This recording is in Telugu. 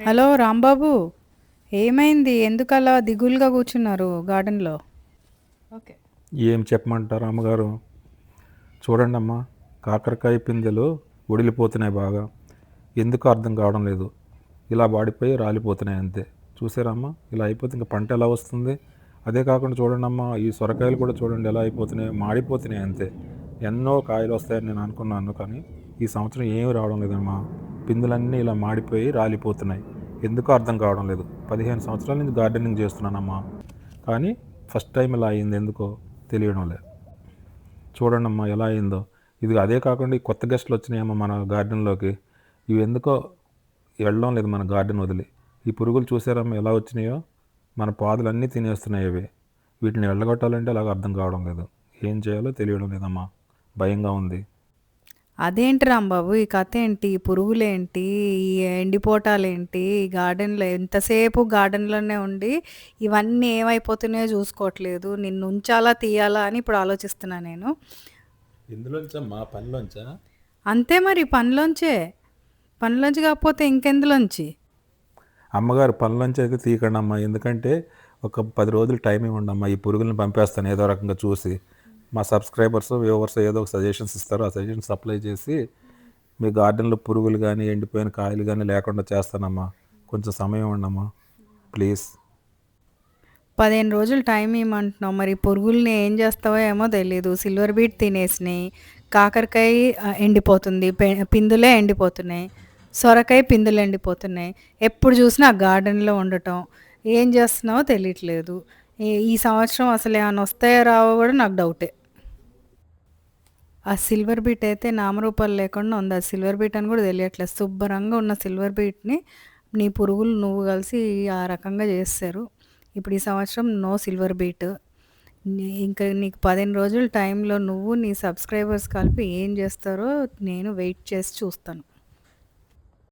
హలో రాంబాబు ఏమైంది? ఎందుకు అలా దిగులుగా కూర్చున్నారు గార్డెన్లో? ఓకే. ఏం చెప్పమంటారు అమ్మగారు చూడండి అమ్మా కాకరకాయ పిందెలు ఒడిలిపోతున్నాయి బాగా. ఎందుకు అర్థం కావడం లేదు. ఇలా వాడిపోయి రాలిపోతున్నాయి అంతే. చూసారమ్మా ఇలా అయిపోతే ఇంకా పంట ఎలా వస్తుంది? అదే కాకుండా చూడండి అమ్మా ఈ సొరకాయలు కూడా చూడండి ఎలా అయిపోతున్నాయి మాడిపోతున్నాయి అంతే. ఎన్నో కాయలు వస్తాయని నేను అనుకున్నాను కానీ ఈ సంవత్సరం ఏమీ రావడం లేదమ్మా. పిందులన్నీ ఇలా మాడిపోయి రాలిపోతున్నాయి. ఎందుకు అర్థం కావడం లేదు. పదిహేను సంవత్సరాల నుంచి గార్డెనింగ్ చేస్తున్నానమ్మా కానీ ఫస్ట్ టైం ఇలా అయింది ఎందుకో తెలియడం లేదు. చూడండి అమ్మా ఎలా అయిందో. ఇది అదే కాకుండా ఈ కొత్త గెస్ట్లు వచ్చినాయమ్మా మన గార్డెన్లోకి. ఇవి ఎందుకో వెళ్ళడం లేదు మన గార్డెన్ వదిలి. ఈ పురుగులు చూసారమ్మా ఎలా వచ్చినాయో? మన పాదులన్నీ తినేస్తున్నాయి అవి వీటిని వెళ్ళగొట్టాలంటే అలాగ అర్థం కావడం లేదు. ఏం చేయాలో తెలియడం లేదమ్మా. భయంగా ఉంది. అదేంటి రాంబాబు? ఈ కథ ఏంటి ఈ పురుగులేంటి? ఈ ఎండిపోటాలేంటి? ఈ గార్డెన్లో ఎంతసేపు గార్డెన్లోనే ఉండి ఇవన్నీ ఏమైపోతున్నాయో చూసుకోవట్లేదు. నిన్ను ఉంచాలా తీయాలా అని ఇప్పుడు ఆలోచిస్తున్నా నేను. ఇందులోంచమ్మా పనిలోంచా? అంతే మరి పనిలోంచే. పనిలోంచి కాకపోతే ఇంకెందులోంచి? అమ్మగారు పనులంచి అయితే తీయకండి అమ్మా ఎందుకంటే ఒక పది రోజులు టైం ఇవ్వండి అమ్మా ఈ పురుగులను పంపేస్తాను ఏదో రకంగా చూసి. మా సబ్స్క్రైబర్స్ వ్యూవర్స్ ఏదో ఒక సజెషన్స్ ఇస్తారు ఆ సజెషన్స్ అప్లై చేసి మీ గార్డెన్లో పురుగులు కానీ ఎండిపోయిన కాయలు కానీ లేకుండా చేస్తానమ్మా. కొంచెం సమయం ఉండమ్మా. ప్లీజ్. పదిహేను రోజులు టైం ఇవ్వమంటున్నాం మరి పురుగుల్ని ఏం చేస్తావో ఏమో తెలియదు సిల్వర్ బీట్ తినేసినాయి. కాకరకాయ ఎండిపోతుంది. పె- పిందులే ఎండిపోతున్నాయి. సొరకాయ పిందులు ఎండిపోతున్నాయి. ఎప్పుడు చూసినా ఆ గార్డెన్లో ఉండటం. ఏం చేస్తున్నావో తెలియట్లేదు. ఈ- ఈ సంవత్సరం అసలు ఏమైనా వస్తాయో రావో కూడా నాకు డౌటే. ఆ సిల్వర్ బీట్ అయితే నామరూపాలు లేకుండా ఉంది. ఆ సిల్వర్ బీట్ అని కూడా తెలియట్లేదు. శుభ్రంగా ఉన్న సిల్వర్ బీట్ని నీ పురుగులు నువ్వు కలిసి ఆ రకంగా చేస్తారు. ఇప్పుడు ఈ సంవత్సరం నో సిల్వర్ బీట్. ఇంకా నీకు పదిహేను రోజుల టైంలో నువ్వు నీ సబ్స్క్రైబర్స్ కలిపి ఏం చేస్తారో నేను వెయిట్ చేసి చూస్తాను.